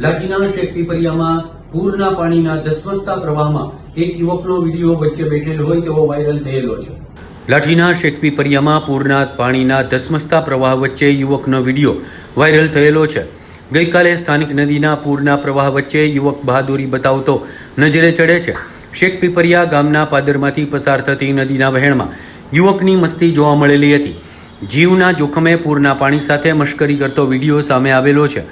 લાઠીના શેખ પીપરિયામાં પૂરના પાણીના ધસમસતા પ્રવાહમાં એક યુવકનો વીડિયો વચ્ચે બેઠેલ હોય તેવો વાયરલ થયેલો છે. લાઠીના શેખપીપરિયામાં પૂરના પાણીના ધસમસતા પ્રવાહ વચ્ચે યુવકનો વીડિયો વાયરલ થયેલો છે. ગઈકાલે સ્થાનિક નદીના પૂરના પ્રવાહ વચ્ચે યુવક બહાદુરી બતાવતો નજરે ચડે છે. શેખપીપરિયા ગામના પાદરમાંથી પસાર થતી નદીના વહેણમાં યુવકની મસ્તી જોવા મળેલી હતી. જીવના જોખમે પૂરના પાણી સાથે મશ્કરી કરતો વીડિયો સામે આવેલો છે.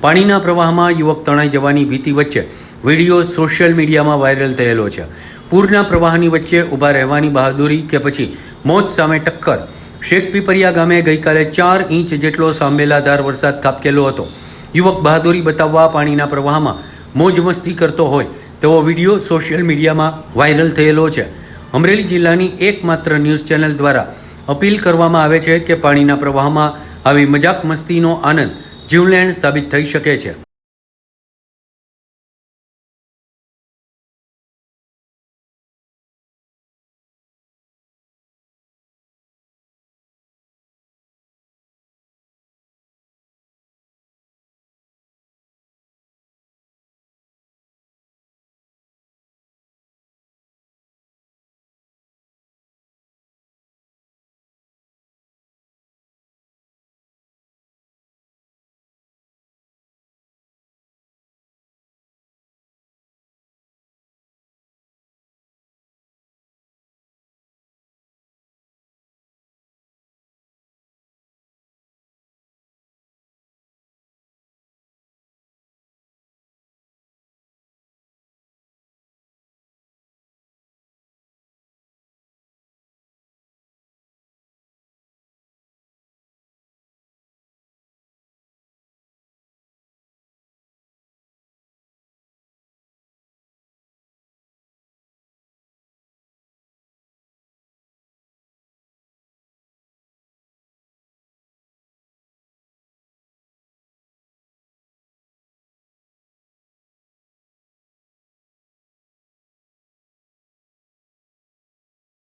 પાણીના પ્રવાહમાં યુવક તણાઈ જવાની ભીતિ વચ્ચે વીડિયો સોશિયલ મીડિયામાં વાયરલ થયેલો છે. પૂરના પ્રવાહની વચ્ચે ઊભા રહેવાની બહાદુરી કે પછી મોત સામે ટક્કર. શેખ પીપરિયા ગામે ગઈકાલે ચાર ઇંચ જેટલો સાંભેલાધાર વરસાદ ખાપકેલો હતો. યુવક બહાદુરી બતાવવા પાણીના પ્રવાહમાં મોજ મસ્તી કરતો હોય તેવો વીડિયો સોશિયલ મીડિયામાં વાયરલ થયેલો છે. અમરેલી જિલ્લાની એકમાત્ર ન્યૂઝ ચેનલ દ્વારા અપીલ કરવામાં આવે છે કે પાણીના પ્રવાહમાં આવી મજાક મસ્તીનો આનંદ જીવલેણ સાબિત થઈ શકે છે.